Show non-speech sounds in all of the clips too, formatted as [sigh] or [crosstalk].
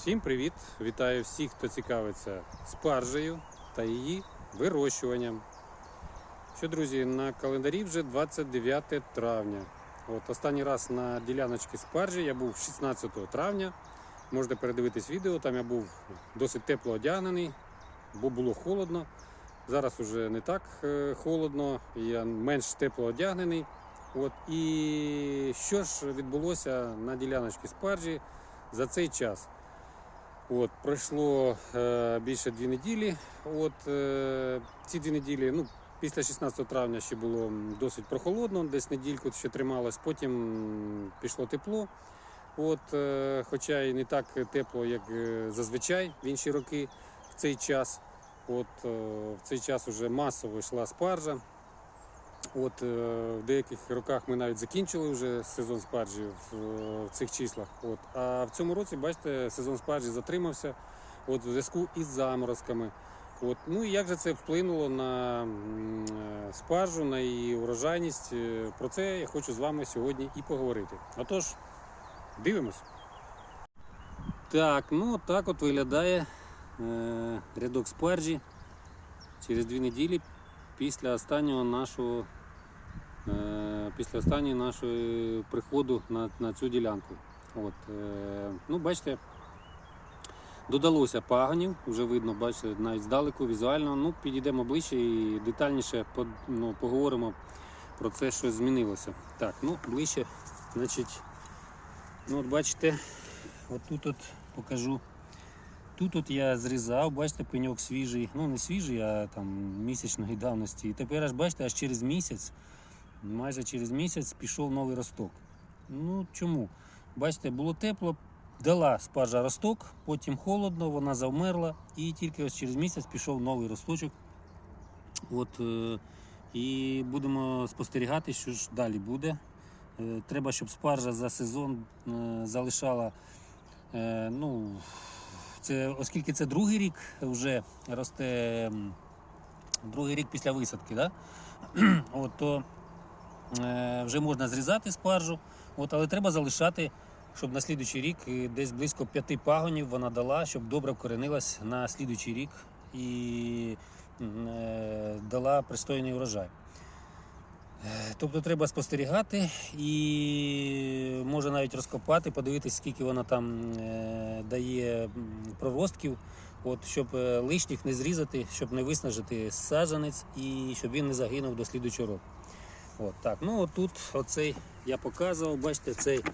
Всім привіт! Вітаю всіх, хто цікавиться спаржею та її вирощуванням. Що, друзі, на календарі вже 29 травня. От Останній раз на діляночці спаржі я був 16 травня. Можете передивитись відео, там я був досить тепло одягнений, бо було холодно. Зараз вже не так е, холодно, я менш тепло одягнений. От, і що ж відбулося на діляночці спаржі за цей час? От, пройшло е, більше дві неділі. От, е, ці дві неділі, ну, після 16 травня ще було досить прохолодно, десь недільку ще трималось, потім пішло тепло. От, е, хоча і не так тепло, як е, зазвичай в інші роки в цей час. От, е, в цей час вже масово йшла спаржа. От, е, в деяких роках ми навіть закінчили вже сезон спаржі в, е, в цих числах. От. А в цьому році, бачите, сезон спаржі затримався от, в зв'язку із заморозками. От. Ну і як же це вплинуло на е, спаржу, на її урожайність? Про це я хочу з вами сьогодні і поговорити. Отож, дивимось. Так, ну так от виглядає рядок спаржі через дві неділі після останнього нашого е, після останньої нашої приходу на, на цю ділянку. От, е, ну, бачите, додалося пагонів, вже видно, бачите, навіть здалеку, візуально. Ну, підійдемо ближче і детальніше по- ну, поговоримо про це, що змінилося. Так, ну, ближче, значить, ну, от бачите, от тут от покажу. Тут от я зрізав, бачите, пеньок свіжий. Ну не свіжий, а там місячної давності. І тепер аж бачите, аж через місяць, майже через місяць пішов новий росток. Ну чому? Бачите, було тепло, дала спаржа росток, потім холодно, вона завмерла, і тільки ось через місяць пішов новий росточок. От, е, і будемо спостерігати, що ж далі буде. Е, Треба, щоб спаржа за сезон е, залишала. Ну, це, оскільки це другий рік вже росте другий рік після висадки, да? [clears throat] От, то е, вже можна зрізати спаржу, от, але треба залишати, щоб на слідуючий рік е, десь близько п'яти пагонів вона дала, щоб добре вкоренилась на слідуючий рік і е, дала пристойний урожай. Е, Тобто треба спостерігати і може навіть розкопати, подивитися, скільки вона там е, дає проростків, от, щоб е, лишніх не зрізати, щоб не виснажити саджанець і щоб він не загинув до слідуючого року. От, так, ну тут оцей я показував, бачите, цей,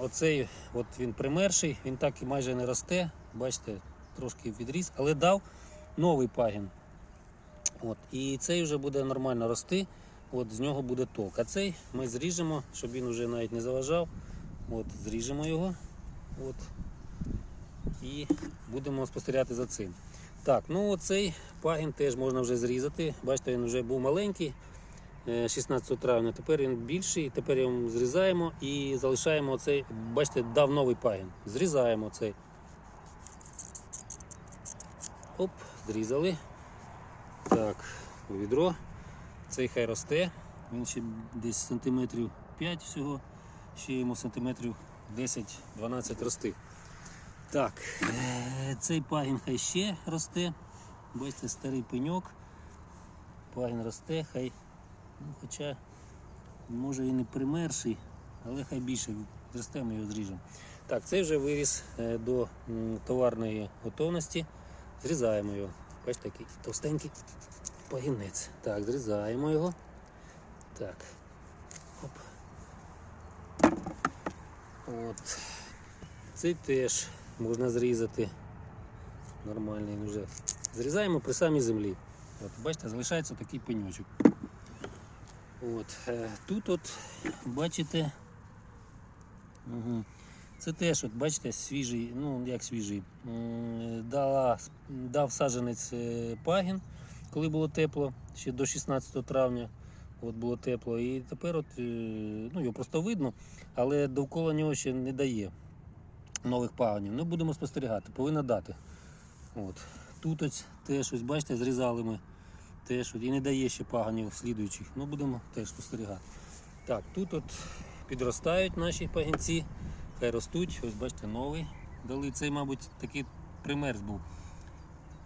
оцей от він примерший, він так і майже не росте, бачите, трошки відріс, але дав новий пагін. От, і цей вже буде нормально рости, от, з нього буде толк. А цей ми зріжемо, щоб він вже навіть не заважав. От, зріжемо його. От, і будемо спостерігати за цим. Так, ну оцей пагін теж можна вже зрізати. Бачите, він вже був маленький е, 16 травня, тепер він більший, тепер його зрізаємо і залишаємо оцей, бачите, дав новий пагін. Зрізаємо цей. Оп, зрізали. Так, відро. Цей хай росте. Він ще десь сантиметрів 5 всього, ще йому сантиметрів 10-12 рости. Так, е, цей пагін хай ще росте. Бачите, старий пеньок. Пагін росте, хай, ну, хоча може і не примерший, але хай більше росте, ми його зріжемо. Так, цей вже виріс е, до товарної готовності. Зрізаємо його. Бачите, такий товстенький пагінець. Так, зрізаємо його. Так. Оп. От. Цей теж можна зрізати. Нормальний вже. Зрізаємо при самій землі. От, бачите, залишається такий пеньочок. От. е, Тут от, бачите, угу. це теж, от, бачите, свіжий, ну як свіжий, дала, дав саджанець е, пагін, коли було тепло, ще до 16 травня. От було тепло. І тепер от, е, ну, його просто видно, але довкола нього ще не дає нових пагонів. Ну, будемо спостерігати, повинна дати. От. Тут ось теж, ось, бачите, зрізали ми теж от, і не дає ще пагонів слідуючих. Ну, будемо теж спостерігати. Так, тут от підростають наші пагінці, хай ростуть. Ось бачите, новий дали. Цей, мабуть, такий примерз був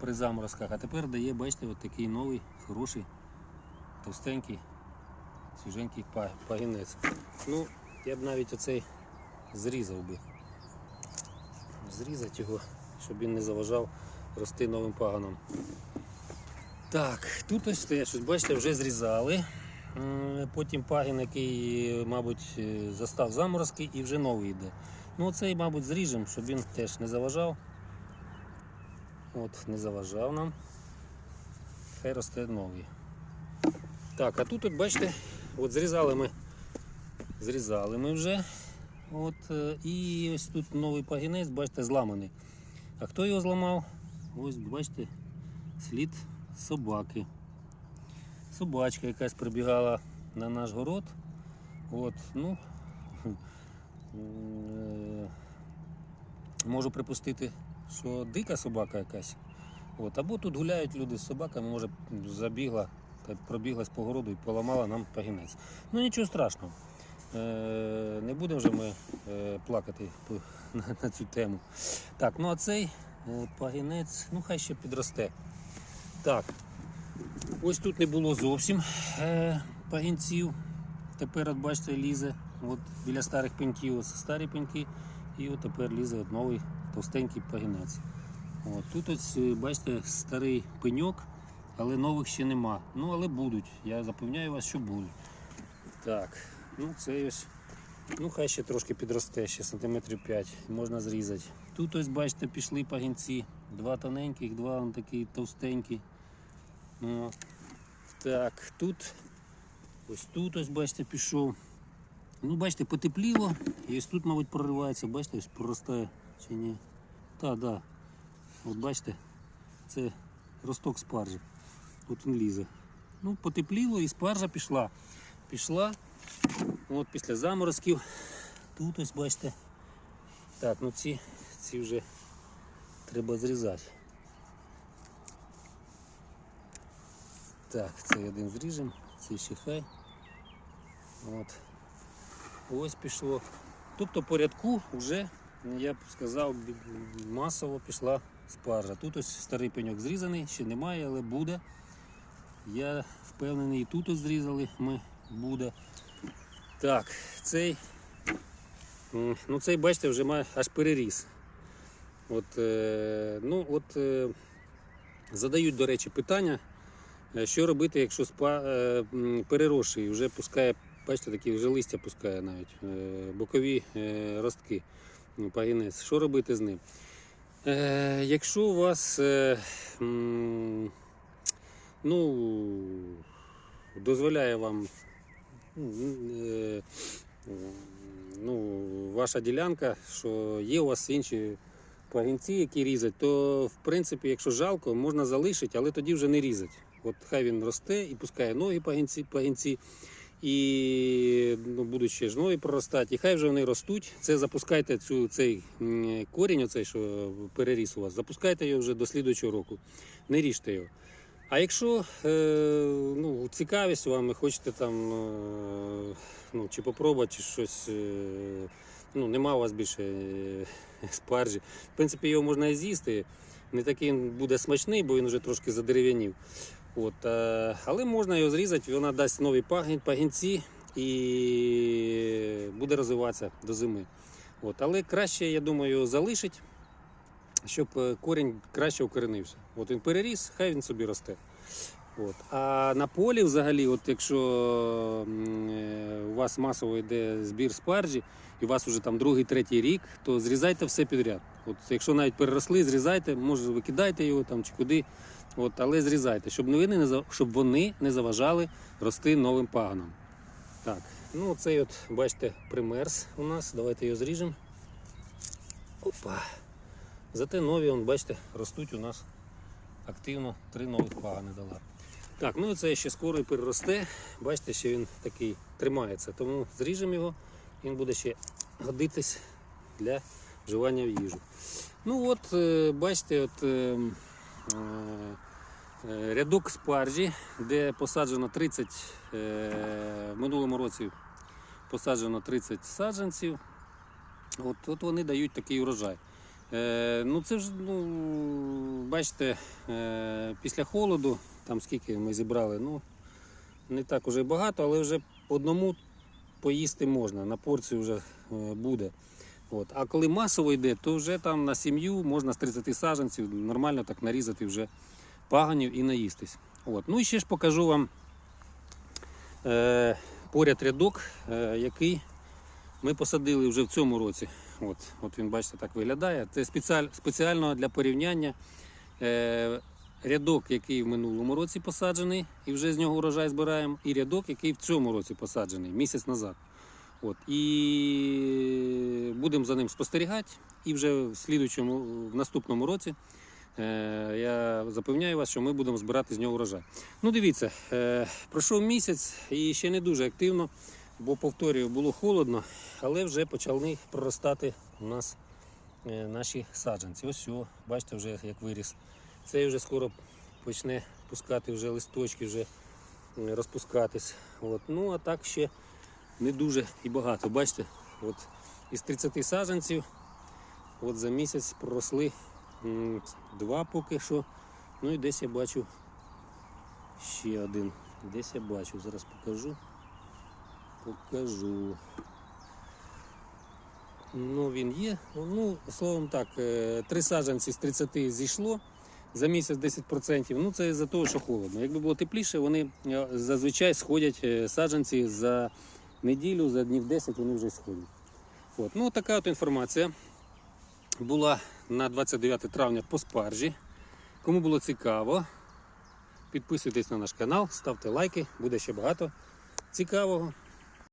при заморозках. А тепер дає, бачите, от такий новий, хороший, товстенький, свіженький пагінець. Ну, я б навіть оцей зрізав би. Зрізати його, щоб він не заважав рости новим паганом. Так, тут ось теж, ось бачите, вже зрізали. Потім пагін, який, мабуть, е, застав заморозки і вже новий йде. Ну оцей, мабуть, зріжемо, щоб він теж не заважав. От, не заважав нам. Хай росте новий. Так, а тут, от, бачите, от зрізали ми. Зрізали ми вже. От, е, і ось тут новий пагінець, бачите, зламаний. А хто його зламав? Ось, бачите, слід собаки. Собачка якась прибігала на наш город. От, ну, [laughs] е, можу припустити, що дика собака якась. От, або тут гуляють люди з собаками, може забігла пробіглась по городу і поламала нам пагінець. Ну нічого страшного. Е, не будемо вже ми е, плакати [laughs] на, цю тему. Так, ну а цей е, пагінець, ну хай ще підросте. Так, ось тут не було зовсім пагінців. Тепер, от бачите, лізе от біля старих пеньків, ось старі пеньки, і от тепер лізе от новий товстенький пагінець. От, тут ось, е, бачите, старий пеньок, але нових ще нема. Ну, але будуть. Я запевняю вас, що будуть. Так, ну це ось. Ну, хай ще трошки підросте, ще сантиметрів 5, можна зрізати. Тут ось, бачите, пішли пагінці. Два тоненьких, два такі товстенькі. О. Так, тут ось тут ось, бачите, пішов. Ну, бачите, потепліло. І ось тут, мабуть, проривається, бачите, ось проростає чи ні. Так, так. От бачите, це росток спаржі. Тут він лізе. Ну, потепліло і спаржа пішла. Пішла. От після заморозків. Тут ось бачите. Так, ну ці, ці вже треба зрізати. Так, цей один зріжемо, цей ще хай. От. Ось пішло. Тобто по рядку вже, я б сказав, масово пішла спаржа. Тут ось старий пеньок зрізаний, ще немає, але буде. Я впевнений, і тут ось зрізали ми буде. Так, цей, ну цей, бачите, вже має аж переріс. От, е, ну, от, е, задають, до речі, питання, е, що робити, якщо спа, переросший, вже пускає, бачите, такі вже листя пускає навіть, бокові ростки, ну. Що робити з ним? Е, якщо у вас е, м, ну, дозволяє вам е, ну, ваша ділянка, що є у вас інші пагінці, які різать, то в принципі, якщо жалко, можна залишити, але тоді вже не різати. От хай він росте і пускає нові пагінці, пагінці і ну, будуть ще нові проростати, і хай вже вони ростуть. Це запускайте цю, цей корінь, оцей, що переріс у вас, запускайте його вже до слідуючого року. Не ріжте його. А якщо е, ну, цікавість вам, ви хочете там е, ну, чи попробувати, чи щось, е, ну, нема у вас більше е, спаржі. В принципі, його можна і з'їсти. Не такий він буде смачний, бо він вже трошки задерев'янів. От, е, але можна його зрізати, вона дасть нові пагінці і буде розвиватися до зими. От, але краще, я думаю, його залишити, щоб е, корінь краще укоренився. От він переріс, хай він собі росте. От. А на полі взагалі, от якщо е, у вас масово йде збір спаржі, і у вас вже там другий, третій рік, то зрізайте все підряд. От якщо навіть переросли, зрізайте, може викидайте його там чи куди. От, але зрізайте, щоб вони не щоб вони не заважали рости новим паганом. Так, ну цей от, бачите, примерз у нас. Давайте його зріжемо. Опа. Зате нові, он, бачите, ростуть у нас активно три нових пагани дала. Так, ну і це ще скоро і переросте. Бачите, що він такий тримається. Тому зріжемо його, він буде ще годитись для вживання в. Ну от, е, бачите, от, е, е, рядок спаржі, де посаджено 30, е, в минулому році посаджено 30 саджанців. От, от вони дають такий урожай. Е, ну це ж, ну, бачите, е, після холоду, там скільки ми зібрали, ну не так уже багато, але вже одному поїсти можна, на порцію вже е, буде. От. А коли масово йде, то вже там на сім'ю можна з 30 саджанців нормально так нарізати вже паганів і наїстись. От. Ну і ще ж покажу вам е, поряд рядок, е, який ми посадили вже в цьому році. От, от він, бачите, так виглядає. Це спеціаль, спеціально для порівняння. Е, рядок, який в минулому році посаджений, і вже з нього урожай збираємо, і рядок, який в цьому році посаджений, місяць назад. От, і будемо за ним спостерігати. І вже в слідуючому, в наступному році е, я запевняю вас, що ми будемо збирати з нього урожай. Ну, дивіться, е, пройшов місяць і ще не дуже активно, бо повторюю, було холодно, але вже почали проростати у нас е, наші саджанці. Ось, о, бачите, вже як виріс. Цей вже скоро почне пускати вже листочки, вже розпускатись. От. Ну а так ще не дуже і багато. Бачите, от із 30 саджанців от за місяць проросли два поки що. Ну і десь я бачу ще один. Десь я бачу, зараз покажу. Покажу. Ну, він є. Ну, словом так, е, три саджанці з 30 зійшло. За місяць 10%. Ну, це за того, що холодно. Якби було тепліше, вони е, зазвичай сходять е, саджанці за неділю, за днів 10 вони вже сходять. От. Ну, така от інформація була на 29 травня по спаржі. Кому було цікаво, підписуйтесь на наш канал, ставте лайки, буде ще багато цікавого.